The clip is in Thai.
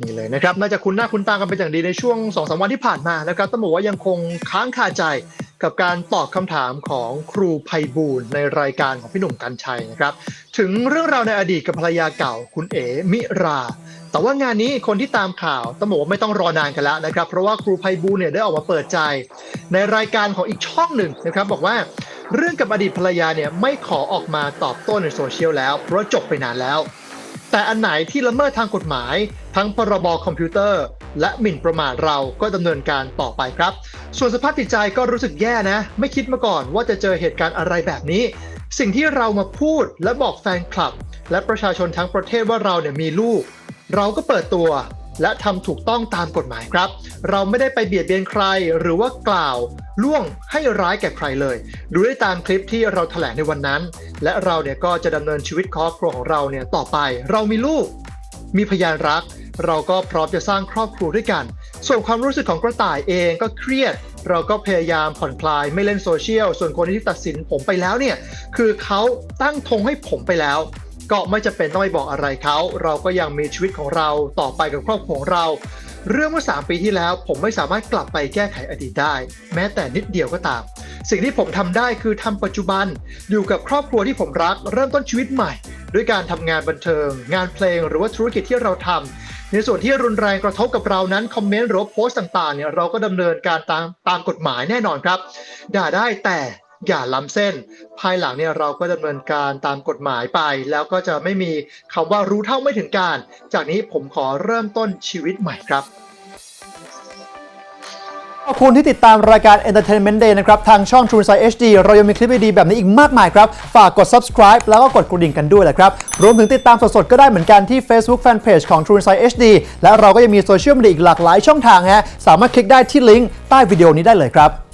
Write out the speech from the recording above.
นี่เลยนะครับน่าจะคุ้นหน้าคุ้นตากันเป็นอย่างดีในช่วง2อสวันที่ผ่านมานะครับต้องบอกว่ายังคงค้างคาใจกับการตอบคำถามของครูไพบูลในรายการของพี่หนุ่มกัญชัยนะครับ ถึงเรื่องราวในอดีตกับภรรยาเก่าคุณเอ๋มิรา แต่ว่างานนี้คนที่ตามข่าวต้องบอกว่าไม่ต้องรอนานกันแล้วนะครับ เพราะว่าครูไพบูลเนี่ยได้ออกมาเปิดใจ ในรายการของอีกช่องหนึ่งนะครับ บอกว่าเรื่องกับอดีตภรรยาเนี่ยไม่ขอออกมาตอบโต้ในโซเชียลแล้ว เพราะจบไปนานแล้ว แต่อันไหนที่ละเมิดทางกฎหมาย ทั้งพรบคอมพิวเตอร์ และหมิ่นประมาทเราก็ดำเนินการต่อไปครับ ส่วนสภาพจิตใจก็รู้สึกแย่นะ ไม่คิดมาก่อนว่าจะเจอเหตุการณ์อะไรแบบนี้ สิ่งที่เรามาพูดและบอกแฟนคลับ และประชาชนทั้งประเทศว่าเราเนี่ยมีลูก เราก็เปิดตัวและทำถูกต้องตามกฎหมายครับ เราไม่ได้ไปเบียดเบียนใครหรือว่ากล่าว ล่วงให้ร้ายแก่ใครเลย ดูได้ตามคลิปที่เราแถลงในวันนั้น และเราเนี่ยก็จะดำเนินชีวิตครอบครัวของเราเนี่ยต่อไป เรามีลูก มีพยานรัก เราก็พร้อมจะสร้างครอบครัวด้วยกัน ส่วนความรู้สึกของกระต่ายเองก็เครียด เราก็พยายามผ่อนคลายไม่เล่นโซเชียล ส่วนคนที่ตัดสินผมไปแล้วเนี่ยคือเขาตั้งธงให้ผมไปแล้วก็ไม่จะเป็นต้องไปบอกอะไรเขา เราก็ยังมีชีวิตของเราต่อไปกับครอบครัวของเรา เรื่องเมื่อ 3 ปีที่แล้วผมไม่สามารถกลับไปแก้ไขอดีตได้ แม้แต่นิดเดียวก็ตาม สิ่งที่ผมทำได้คือทำปัจจุบันอยู่กับครอบครัวที่ผมรัก เริ่มต้นชีวิตใหม่ ด้วยการทำงานบันเทิง งานเพลงหรือว่าธุรกิจที่เราทำในส่วนที่รุนแรงกระทบกับเรานั้นคอมเมนต์หรือโพสต์ต่างๆเนี่ยเราก็ดำเนินการตามตามกฎหมายแน่นอนครับด่าได้แต่ อย่าล้ำเส้น ภายหลังเนี่ยเราก็ดำเนินการตามกฎหมายไป แล้วก็จะไม่มีคำว่ารู้เท่าไม่ถึงการ จากนี้ผมขอเริ่มต้นชีวิตใหม่ครับขอบคุณที่ติดตามรายการ Entertainment Day นะครับ ทางช่อง True Insight HD เรายังมีคลิปดีๆแบบนี้อีกมากมายครับ ฝากกด subscribe แล้วก็กดกระดิ่งกันด้วยแหละครับ รวมถึงติดตามสดๆ ก็ได้เหมือนกันที่ Facebook Fanpage ของ True Insight HD และเราก็ยังมีโซเชียลมีเดียอีกหลากหลายช่องทางฮะสามารถคลิกได้ที่ลิงก์ใต้วิดีโอนี้ได้เลยครับ